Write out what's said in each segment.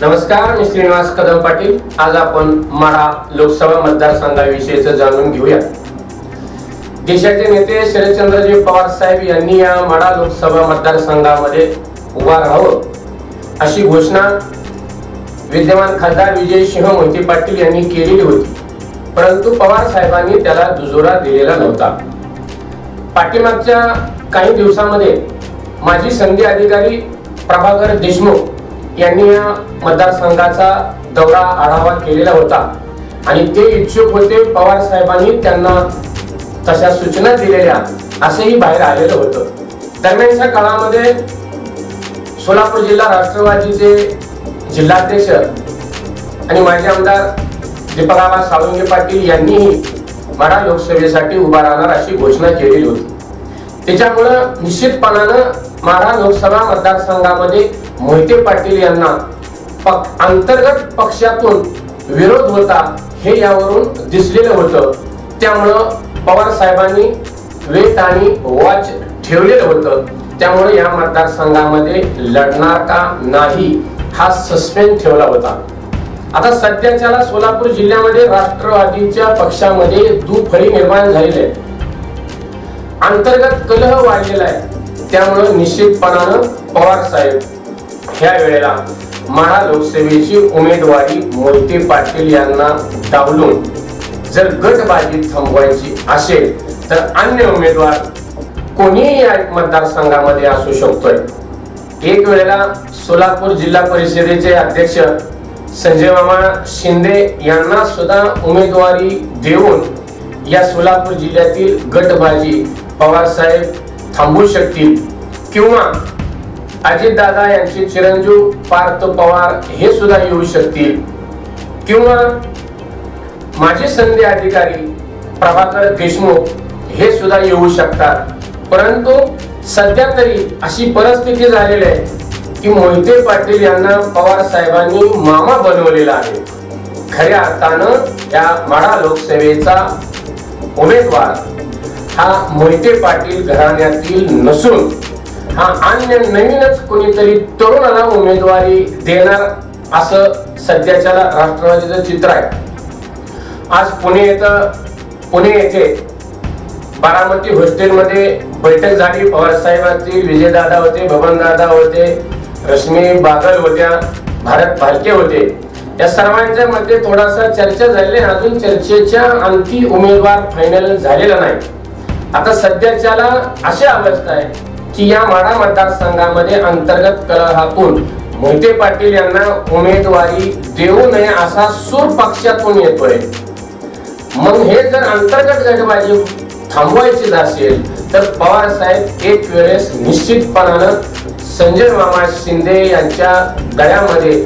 नमस्कार मी श्रीनिवास कदम पाटील. आज आपण माढा लोकसभा मतदारसंघाविषयीच जाणून घेऊया. देशाचे नेते शरदचंद्रजी पवार साहेब यांनी या माढा लोकसभा मतदारसंघामध्ये उभा राहावं. अशी घोषणा विद्यमान खासदार विजयसिंह मोहिते पाटील यांनी केलेली होती. परंतु पवार साहेबांनी त्याला दुजोरा दिलेला नव्हता. पाठीमागच्या काही दिवसामध्ये माजी संधी अधिकारी प्रभाकर देशमुख यांनी या मतदारसंघाचा दौरा आढावा केलेला होता. आणि ते इच्छुक होते पवार साहेबांनी त्यांना तशा सूचना दिलेल्या असंही बाहेर आलेलं होतं. दरम्यानच्या काळामध्ये सोलापूर जिल्हा राष्ट्रवादीचे जिल्हाध्यक्ष आणि माजी आमदार दीपकाबा साळुंगे पाटील यांनीही माढा लोकसभेसाठी उभा राहणार अशी घोषणा केलेली होती. त्याच्यामुळं निश्चितपणानं माढा लोकसभा मतदारसंघामध्ये मोहिते पाटील यांना पक अंतर्गत पक्षातून विरोध होता हे यावरून दिसलेलं होतं. त्यामुळं पवार साहेबांनी वेट आणि वॉच ठेवलेलं होतं. त्यामुळे या मतदारसंघामध्ये लढणार का नाही हा सस्पेंड ठेवला होता. आता सध्याच्याला सोलापूर जिल्ह्यामध्ये राष्ट्रवादीच्या पक्षामध्ये दुफळी निर्माण झालेली आहे. अंतर्गत कलह वाढलेला आहे. त्यामुळे निश्चितपणानं पवार साहेब ह्या वेळेला माढा लोकसभेची उमेदवारी मोहिते पाटील यांना डावलून जर गटबाजी थांबवायची असेल तर अन्य उमेदवार कोणीही या मतदारसंघामध्ये असू शकतोय. एक वेळेला सोलापूर जिल्हा परिषदेचे अध्यक्ष संजय मामा शिंदे यांना सुद्धा उमेदवारी देऊन या सोलापूर जिल्ह्यातील गटबाजी पवारसाहेब थांबवू शकतील. किंवा अजितदादा यांचे चिरंजीव पार्थ पवार हे सुद्धा येऊ शकतील. किंवा माजी संधी अधिकारी प्रभाकर देशमुख हे सुद्धा येऊ शकतात. परंतु सध्या तरी अशी परिस्थिती झालेली आहे की मोहिते पाटील यांना पवार साहेबांनी मामा बनवलेला आहे. खऱ्या अर्थानं या माढा लोकसभेचा उमेदवार हा मोहिते पाटील घराण्यातील नसून हा अन्य नवीनच कोणीतरी तरुणाला उमेदवारी देणार असं सध्याच्या राष्ट्रवादीचं चित्र आहे. आज पुणे येथं पुणे येथे बारामती हॉस्टेलमध्ये बैठक झाली. पवारसाहेबांची विजयदादा होते बबनदादा होते रश्मी बागल होत्या भारत भालके होते. या सर्वांच्या मध्ये थोडासा चर्चा झाली. अजून चर्चेच्या अंती उमेदवार फायनल झालेला नाही. आता सध्याच्याला अशी अवस्था आहे की या माढा मतदारसंघामध्ये अंतर्गत कलहातून मोहिते पाटील यांना उमेदवारी देऊ नये असा सूर पक्षातून येतोय. मग हे जर अंतर्गत गटबाजी थांबवायची असेल तर पवार साहेब एक वेळेस निश्चितपणानं संजय मामा शिंदे यांच्या गळ्यामध्ये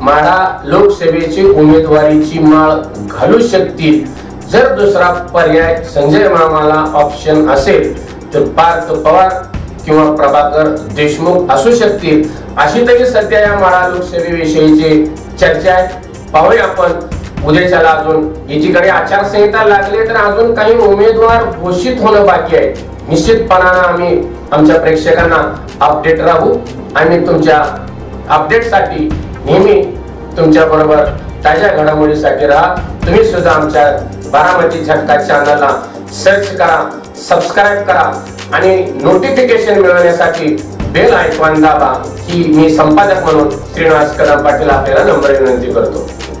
माढा लोकसभेची उमेदवारीची माळ घालू शकतील. जर दुसरा पर्याय संजय मामाला ऑप्शन असेल तर पार्थ पवार किंवा प्रभाकर देशमुख असू शकतील. अशी तरी सध्या या माळा लोकसेवेविषयीची चर्चा आहे. पाहूया आपण. उद्याच्याला अजून एकीकडे आचारसंहिता लागली तर अजून काही उमेदवार घोषित होणं बाकी आहे. निश्चितपणानं आम्ही आमच्या प्रेक्षकांना अपडेट राहू आणि तुमच्या अपडेटसाठी नेहमी तुमच्याबरोबर ताज्या घडामोडीसाठी राहा. तुम्ही सुद्धा आमच्या बारामती झटका चॅनलला सर्च करा सबस्क्राईब करा आणि नोटिफिकेशन मिळवण्यासाठी बेल आयकॉन दाबा ही मी संपादक म्हणून श्रीनिवास कदम पाटील आपल्याला नंबर विनंती करतो.